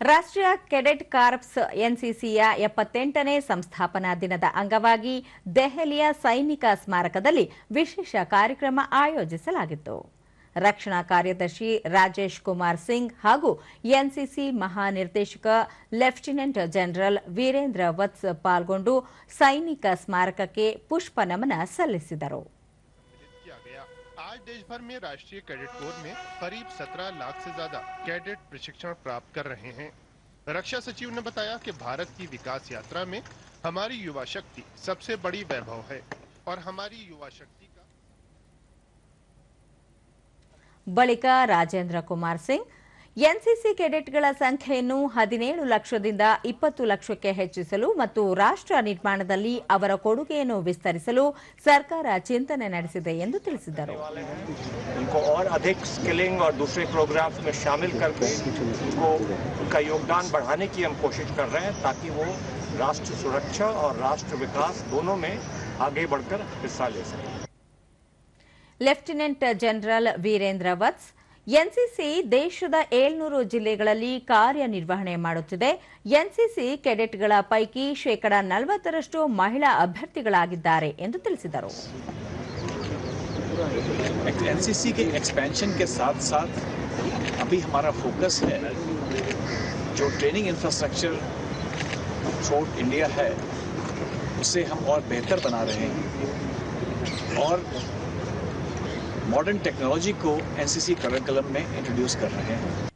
ರಾಷ್ಟ್ರೀಯ cadet corps ಎನ್ಸಿಸಿಯ ಎಪ್ಪತ್ತೆಂಟನೇ ಸಂಸ್ಥಾಪನಾ ದಿನದ ಅಂಗವಾಗಿ ದೆಹಲಿಯ ಸೈನಿಕ ಸ್ಮಾರಕದಲ್ಲಿ ವಿಶೇಷ ಕಾರ್ಯಕ್ರಮ ಆಯೋಜಿಸಲಾಗಿತ್ತು. ರಕ್ಷಣಾ ಕಾರ್ಯದರ್ಶಿ ರಾಜೇಶ್ ಕುಮಾರ್ ಸಿಂಗ್ ಹಾಗೂ ಎನ್ಸಿಸಿ ಮಹಾನಿರ್ದೇಶಕ ಲೆಫ್ಟಿನೆಂಟ್ ಜನರಲ್ ವೀರೇಂದ್ರ ವತ್ಸ್ ಪಾಲ್ಗೊಂಡು ಸೈನಿಕ ಸ್ಮಾರಕಕ್ಕೆ ಪುಷ್ಪ ನಮನ ಸಲ್ಲಿಸಿದರು. आज देश भर में राष्ट्रीय कैडेट कोर में करीब 17 लाख से ज़्यादा कैडेट प्रशिक्षण प्राप्त कर रहे हैं। रक्षा सचिव ने बताया कि भारत की विकास यात्रा में हमारी युवा शक्ति सबसे बड़ी वैभव है और हमारी युवा शक्ति का बलिका राजेंद्र कुमार सिंह ಎನ್ಸಿಸಿ ಕೆಡೆಟ್ಗಳ ಸಂಖ್ಯೆಯನ್ನು ಹದಿನೇಳು ಲಕ್ಷದಿಂದ ಇಪ್ಪತ್ತು ಲಕ್ಷಕ್ಕೆ ಹೆಚ್ಚಿಸಲು ಮತ್ತು ರಾಷ್ಟ್ರ ನಿರ್ಮಾಣದಲ್ಲಿ ಅವರ ಕೊಡುಗೆಯನ್ನು ವಿಸ್ತರಿಸಲು ಸರ್ಕಾರ ಚಿಂತನೆ ನಡೆಸಿದೆ ಎಂದು ತಿಳಿಸಿದರು उनको और अधिक स्किलिंग और दूसरे प्रोग्राम्स में शामिल करके उनको उनका योगदान बढ़ाने की हम कोशिश कर रहे हैं ताकि वो राष्ट्र सुरक्षा और राष्ट्र विकास दोनों में आगे बढ़कर हिस्सा ले सकें lieutenant general Veerendra Vats NCC ದೇಶದ ಏಳ್ನೂರು ಜಿಲ್ಲೆಗಳಲ್ಲಿ ಕಾರ್ಯನಿರ್ವಹಣೆ ಮಾಡುತ್ತಿದೆ ಎನ್ಸಿಸಿ ಕೆಡೆಟ್ಗಳ ಪೈಕಿ ಶೇಕಡಾ ನಲವತ್ತರಷ್ಟು ಮಹಿಳಾ ಅಭ್ಯರ್ಥಿಗಳಾಗಿದ್ದಾರೆ ಎಂದು ತಿಳಿಸಿದರು एनसीसी के एक्सपेंशन के साथ साथ अभी हमारा फोकस है जो ट्रेनिंग इंफ्रास्ट्रक्चर थ्रोट इंडिया है उसे हम और बेहतर बना रहे हैं और मॉडर्न टेक्नोलॉजी को एनसीसी करिकुलम में इंट्रोड्यूस कर रहे हैं।